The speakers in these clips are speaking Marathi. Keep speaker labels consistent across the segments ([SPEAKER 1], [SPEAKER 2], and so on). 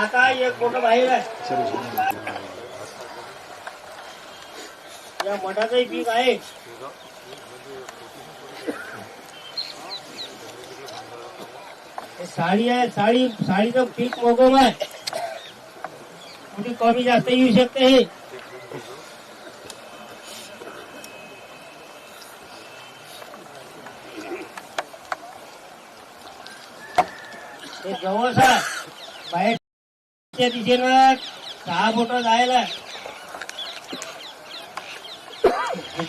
[SPEAKER 1] आता एक मोठं बाहेर आहे. या मठाचंही पीक आहे. हे साडी आहे साडी साडीचं पीक मोगम आहे. कुठे कमी जास्त येऊ शकते हे. हे आहे बाहेरच्या दिशेनं सहा बोट जायला.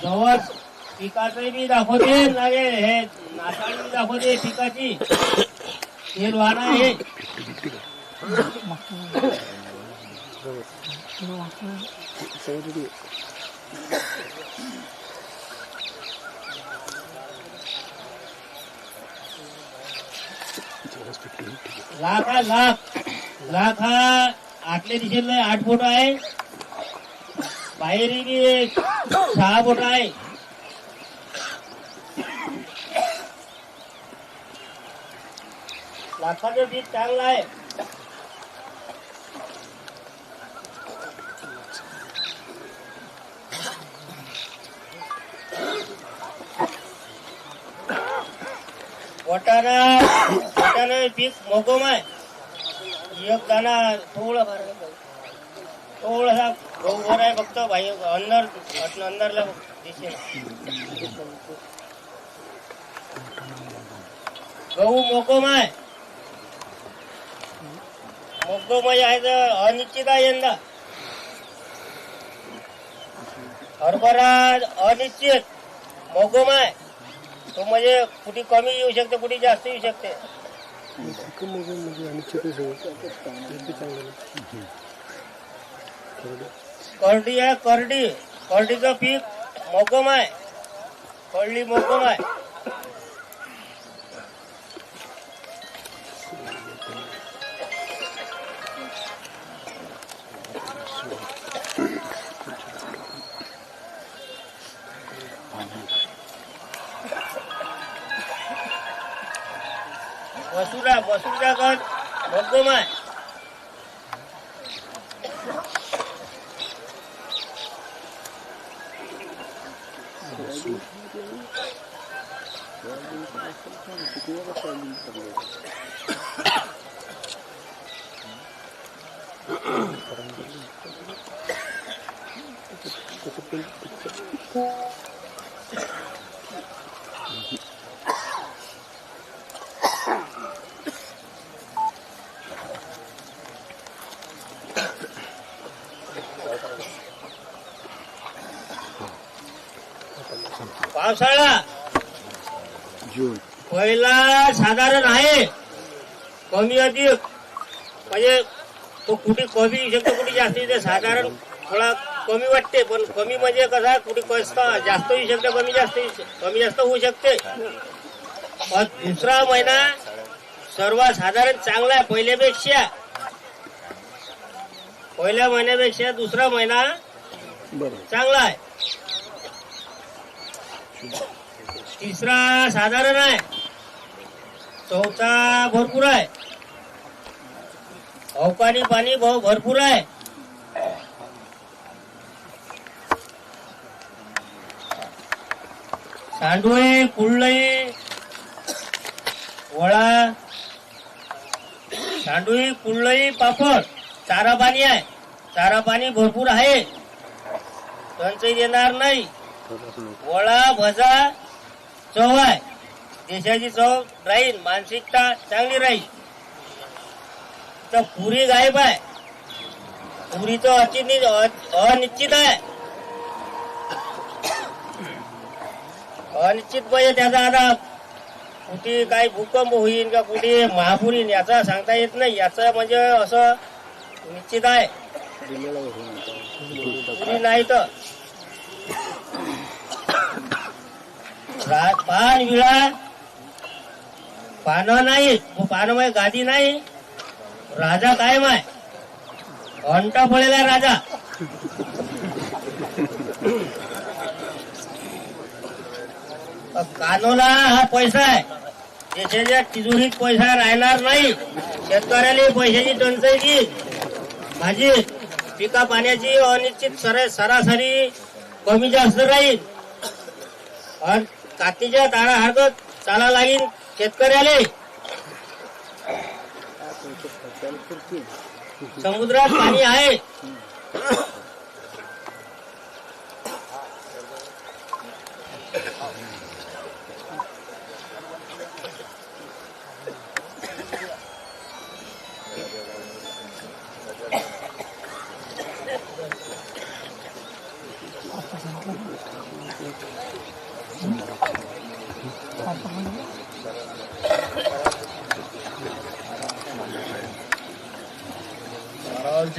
[SPEAKER 1] जवळ पिकाचं बी दाखवते. लागे हे नासाळी बी दाखवते पिकाची. तेल वाहन आहे. लाख लाख. लाख हा आतल्या दिशेला आठ बोट आहे बाहेरही बी सहा बोट आहे लाखाचं पीक चांगलं आहे वटाणा वटाणा पीक मोगम आहे एक दाना थोडा थोडासा गहूभर आहे फक्त भाई अंदर अंदरला दिसेल गहू मोकोम आहे मोकोम आहे तर अनिश्चित आहे यंदा. हरभरा अनिश्चित. मोकोम आहे तो म्हणजे कुठे कमी येऊ शकते कुठे जास्त येऊ शकते. करडी आहे करडी करडीचं पीक मोगम आहे करडी मोगम आहे वसुरा वसुरा गट मोगम आहे पावसाळा.
[SPEAKER 2] जून.
[SPEAKER 1] पहिला साधारण आहे. कमी अधिक. म्हणजे तो कुठे कमी येऊ शकतो कुठे जास्त साधारण थोडा कमी वाटते पण कमी म्हणजे कसा कुठे कस्त जास्त येऊ शकते कमी जास्त कमी जास्त होऊ शकते. पण दुसरा महिना सर्वसाधारण चांगला आहे पहिल्यापेक्षा. पहिल्या महिन्यापेक्षा दुसरा महिना चांगला आहे. तिसरा साधारण आहे. चौथा भरपूर आहे. अवकाळी पाणी भाऊ भरपूर आहे. सांडोळे कुळलई वळा सांडोळी कुळलई पापड चारा पाणी आहे. चारा पाणी भरपूर आहे. टंचाई देणार नाही. वळा भजा चव आहे. देशाची चव राहील मानसिकता चांगली राहील. तर पुरी गायब आहे. पुरीचं अचिनित अनिश्चित आहे. अनिश्चित म्हणजे त्याचा आता कुठे काही भूकंप होईल का कुठे महापूर येईल याचा सांगता येत नाही. याचं म्हणजे असं निश्चित आहे. पुरी नाही तर पान विळा. पानं नाही पानं गादी नाही. राजा काय माय अंटा पडलेला राजा कानोला हा पैसा आहे. देशाच्या तिजोरीत पैसा राहणार नाही. शेतकऱ्याला पैशाची टंचाई देईल पिका पाण्याची अनिश्चित सरासरी कमी जास्त राहील. कातीच्या तारा हरकत चाला लागेल शेतकऱ्याले. समुद्रात पाणी आहे.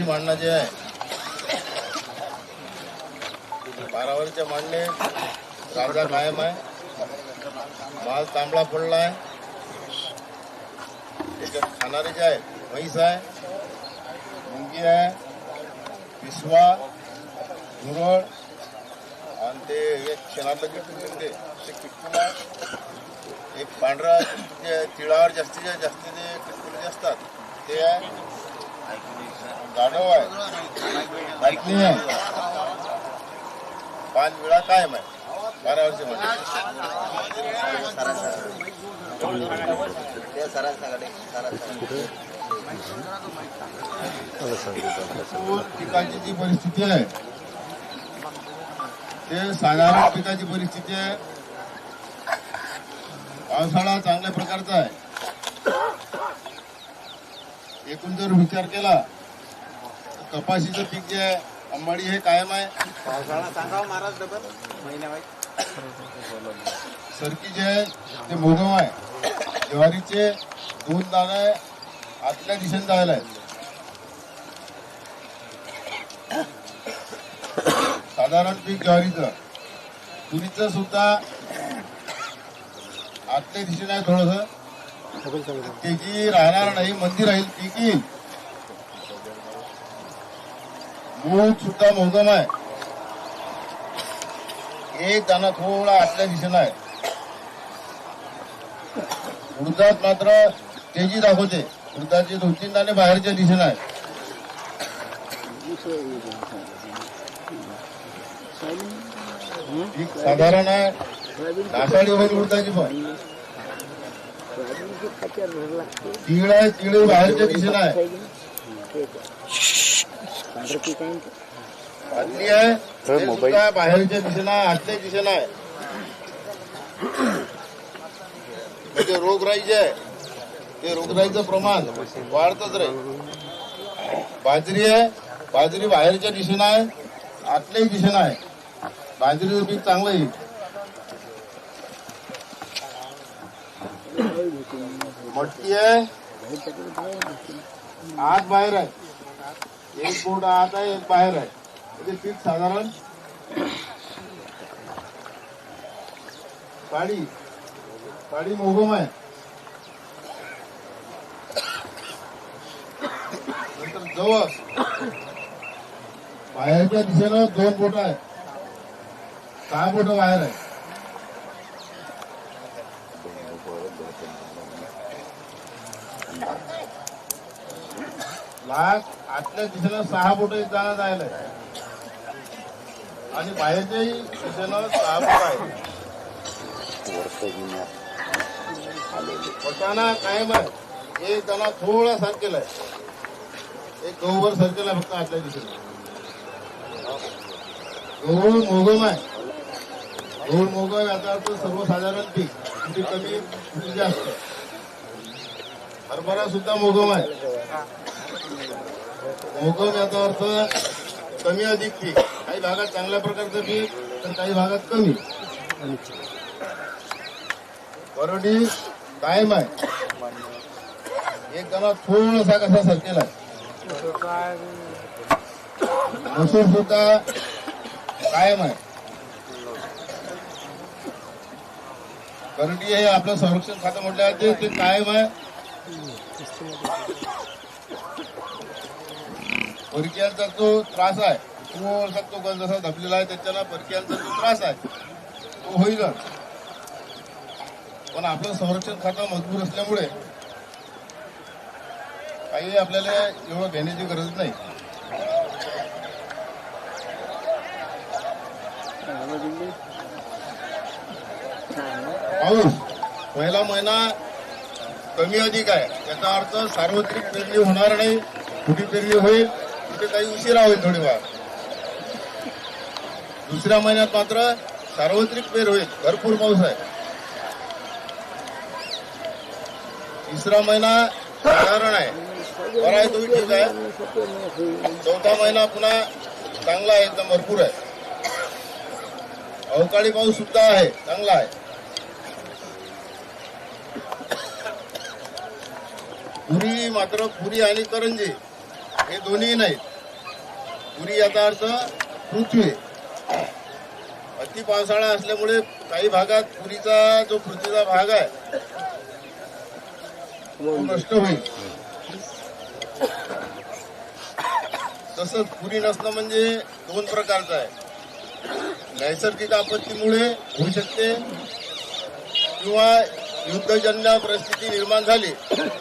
[SPEAKER 3] बारावरची मांडणं जे आहे बारावरच्या मांडणे राजा कायम आहे माल तांबडा पडला आहे त्याच्यात खाणारे जे आहे म्हैस आहे मुंगी आहे पिसवा झुरळ आणि ते एक शेणातलं किटकून ते किटकून आहे. एक पांढरा जे तिळावर जास्तीत जास्त जे किटकुले असतात ते आहे. गाढव आहे. बातमी आहे पाच वेळा कायम आहे. बारा वर्ष पिकाची जी परिस्थिती आहे ते साधारण पिकाची परिस्थिती आहे. पावसाळा चांगल्या प्रकारचा आहे. एकूण जर विचार केला कपाशीचं पीक जे आहे अंबाडी हे कायम आहे.
[SPEAKER 4] पावसाळा सांगावं महाराज डबल?
[SPEAKER 3] सरकी जे आहे ते मोगम आहे. ज्वारीचे दोन दाणे आतल्या दिशेने जायला आहेत साधारण पीक ज्वारीचं. तुरीचं सुद्धा आतल्या दिशेने आहे थोडस. त्याची राहणार नाही मंदी राहील पीक येईल मूग सुद्धा मोगम आहे. एक दाना थोडा आतल्या दिशेला आहे. वृद्धात मात्र तेजी दाखवते. वृद्धाचे दोन तीन दाणे बाहेरच्या दिशेला आहे. साधारण आहे. नासाडी होईल वृद्धाची पण. तिळ आहे तिळ बाहेरच्या दिशेला आहे. बादली आहे सुद्धा बाहेरच्या दिशेला आहे आतल्या दिशेला आहे. म्हणजे रोगराई जे आहे ते रोगराईचं प्रमाण वाढतच राहील. बाजरी आहे बाजरी बाहेरच्या दिशेनं आहे आतल्याही दिशेनं आहे. बाजरीचं पीक चांगलं येईल. मटकी आहे आत बाहेर आहे. एक बोट आत आहे एक बाहेर आहे. म्हणजे पीक साधारण पाडी. पाडी मोगम आहे. नंतर जवस बाहेरच्या दिशेनं दोन बोट आहे सहा बोट बाहेर आहे लाख आतल्या दिशेनं सहा बोट जाणं जायला आणि बाहेरच्याही दिशेनं सहा बोट आहे. वटाणा कायम आहे. एक त्यांना थोडा सरकेल आहे. एक गहूवर सरकेल आहे फक्त आतल्या दिशेनं गहू मोगम आहे. गहू मोगम याचा अर्थ सर्वसाधारण पीक. कुठे कमी जास्त. हरभरा सुद्धा मोगम आहे. मोगम याचा अर्थ कमी अधिक पीक. काही भागात चांगल्या प्रकारचं पीक तर काही भागात कमी. बरोडी कायम आहे. एक गणा थोडासा कसा सरकेला आहे. मसूर सुद्धा कायम आहे. करंडी हे आपलं संरक्षण खातं म्हटलं आहे ते कायम आहे. परकीयांचा जो त्रास आहे तो तो गंज जसा धपलेला आहे त्याच्यानं परकीयांचा जो त्रास आहे तो होईलच. पण आपलं संरक्षण खातं मजबूत असल्यामुळे काही आपल्याला एवढं घेण्याची गरज नाही. पाऊस पहिला महिना कमी अधिक आहे. याचा अर्थ सार्वत्रिक पेरणी होणार नाही कुठे पेरणी होईल? ते काही उशिरा होईल थोडीफार. दुसऱ्या महिन्यात मात्र सार्वत्रिक पेर होईल. भरपूर पाऊस आहे. तिसरा महिना साधारण आहे. बरा आहे तो ठीक आहे. चौथा महिना पुन्हा चांगला आहे एकदम भरपूर आहे. अवकाळी पाऊस सुद्धा आहे चांगला आहे. पुरी मात्र पुरी आणि करंजी हे दोन्ही नाहीत. पुरी याचा अर्थ पृथ्वी. अति पावसाळा असल्यामुळे काही भागात पुरीचा जो पृथ्वीचा भाग आहे तो नष्ट होईल. तसंच पुरी नसणं म्हणजे दोन प्रकारचं आहे. नैसर्गिक आपत्तीमुळे होऊ शकते किंवा युद्धजन्य परिस्थिती निर्माण झाली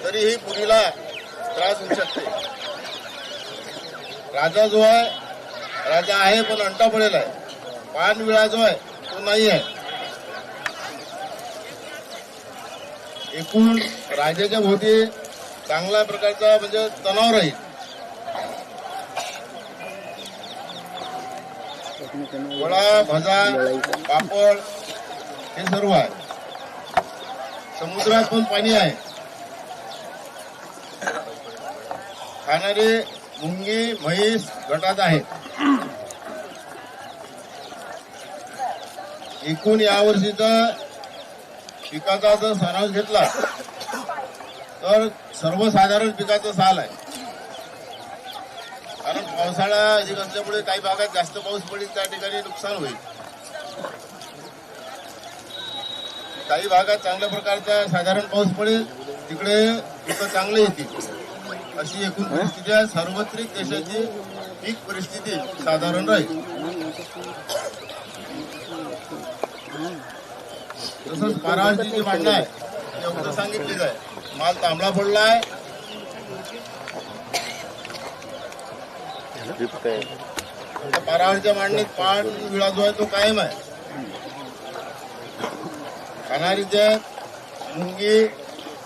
[SPEAKER 3] तरीही पुरीला त्रास होऊ शकते. राजा जो आहे राजा आहे पण अंटा पडेल आहे. पानविळा जो आहे तो नाही आहे. एकूण राजाच्या भोवती चांगल्या प्रकारचा म्हणजे तणाव राहील. वडा भजा पापड हे सर्व आहे. समुद्रात पण पाणी आहे. खाणारे मुंगी म्हैस गटात आहेत. एकूण यावर्षीचा पिकाचा जर सारांश घेतला तर सर्वसाधारण पिकाचा साल आहे. कारण पावसाळा अधिक असल्यामुळे काही भागात जास्त पाऊस पडेल त्या ठिकाणी नुकसान होईल. काही भागात चांगल्या प्रकारचा साधारण पाऊस पडेल तिकडे पिकं चांगले येतील. अशी एकूण परिस्थिती आहे. सार्वत्रिक देशाची पीक परिस्थिती साधारण राहील. तसंच पारावरची जी मांडणं आहे ती अगोदर सांगितलीच आहे. माल तांबडा पडला आहे त्या पारावरच्या मांडणीत पान विळा जो आहे तो कायम आहे. खाणारी जत मुंगी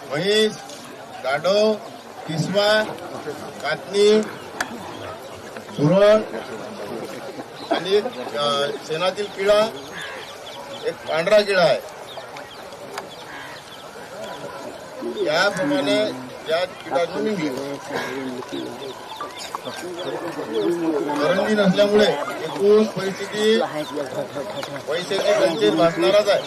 [SPEAKER 3] म्हैस गाढव किसवा कातणी धुरण आणि शेणातील किडा एक पांढरा किडा आहे याप्रमाणे या किडाची निघली करंजी नसल्यामुळे एकूण परिस्थिती पैशाची टंचाई भासणारच आहे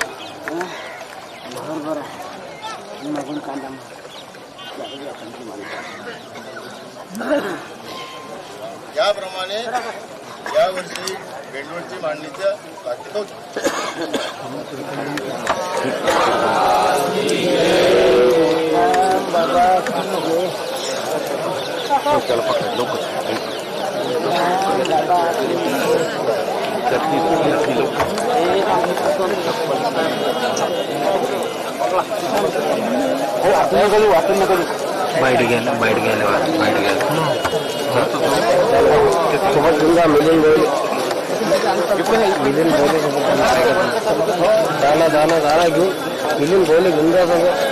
[SPEAKER 3] याप्रमाणे यावर्षी बेंडोळची मांडणीचं सार्थिक होती.
[SPEAKER 5] बाहेर गेला बाहेर गेला बाहेर गेला
[SPEAKER 2] सोबत घेऊन जा मिलिंद बोले मिलिंद बोले दाना दाना दाना घेऊन मिलिंद बोले घेऊन जा सगळं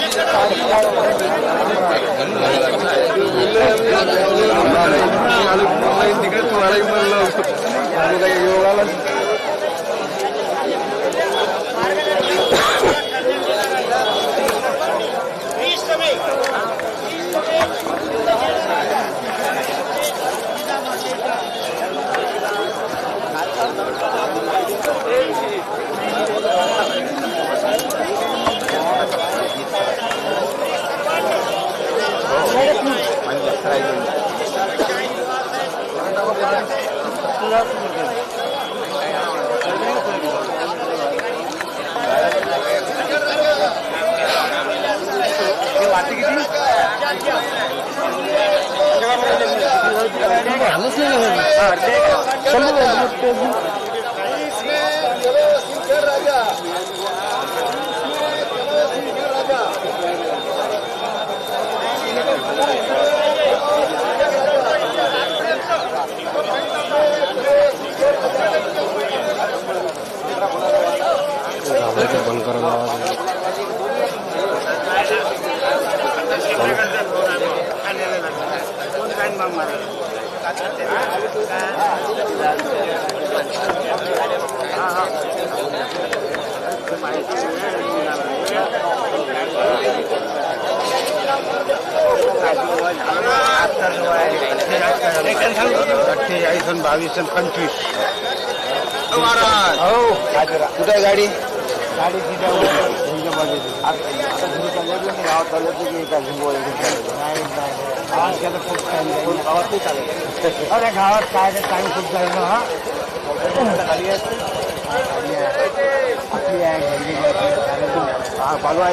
[SPEAKER 2] നികഴ്ത്തും അറിയുമല്ലോ बंद करायला आवाज
[SPEAKER 4] अठ्ठेचाळीस आणि बावीस आणि पंचवीस
[SPEAKER 6] हो कुठे आहे गाडी
[SPEAKER 4] गाडी तिच्या आता सुरू चाललं की गावात चाललं की एका झुंबो गावात नाही चालत अरे गावात काय टाइम खूप झालं ना हा। ¿Cuál va?